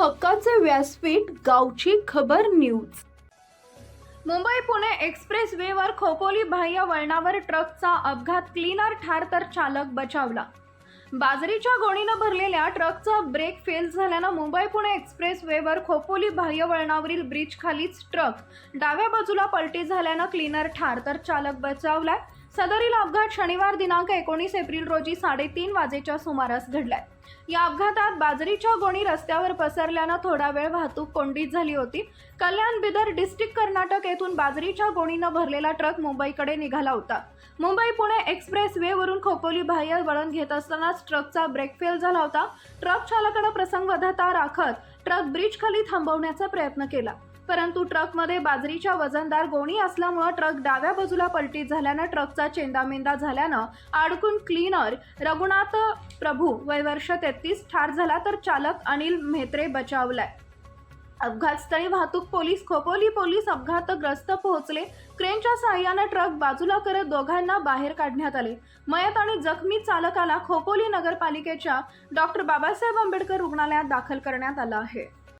हक्काचे व्यासपीठ गावची खबर न्यूज. मुंबई पुणे एक्सप्रेस वेवर खोपोली बाह्य वळणावर ट्रकचा अपघात क्लीनर ठार तर चालक बचावला. बाजरीच्या गोणीनं भरलेल्या ट्रकचा ब्रेक फेल झाल्यानं मुंबई पुणे एक्सप्रेस वेवर खोपोली बाह्य वळणावरील ब्रिज खालीच ट्रक डाव्या बाजूला पलटी झाल्यानं क्लीनर ठार तर चालक बचावलाय. सदरील अपघात शनिवार दिनांक एकोणीस एप्रिल रोजी साडेतीन वाजेच्या सुमारास घडलाय. या अपघातात बाजरीच्या गोणी रस्त्यावर पसरल्यानं थोडा वेळ वाहतूक कोंडीत झाली होती. कल्याण बिदर डिस्ट्रिक्ट कर्नाटक येथून बाजरीच्या गोणीनं भरलेला ट्रक मुंबईकडे निघाला होता. मुंबई पुणे एक्सप्रेस वे वरून खोपोली बाह्य वळण घेत असतानाच ट्रकचा ब्रेक फेल झाला होता. ट्रक चालकानं प्रसंगवधता राखत ट्रक ब्रिज खाली थांबवण्याचा प्रयत्न केला. परंतु ट्रकमध्ये बाजरीच्या वजनदार गोणी असल्यामुळं ट्रक डाव्या बाजूला पलटी झाल्यानं ट्रकचा चेंदामेंदा झाल्यानं अडकून क्लीनर रघुनाथ प्रभू वय वर्ष तेहतीस ठार झाला तर चालक अनिल म्हेत्रे बचावलाय. अपघातस्थळी वाहतूक पोलीस खोपोली पोलीस अपघातग्रस्त पोहोचले. क्रेनच्या सहाय्यानं ट्रक बाजूला करत दोघांना बाहेर काढण्यात आले. मयत आणि जखमी चालकाला खोपोली नगरपालिकेच्या डॉक्टर बाबासाहेब आंबेडकर रुग्णालयात दाखल करण्यात आलं आहे.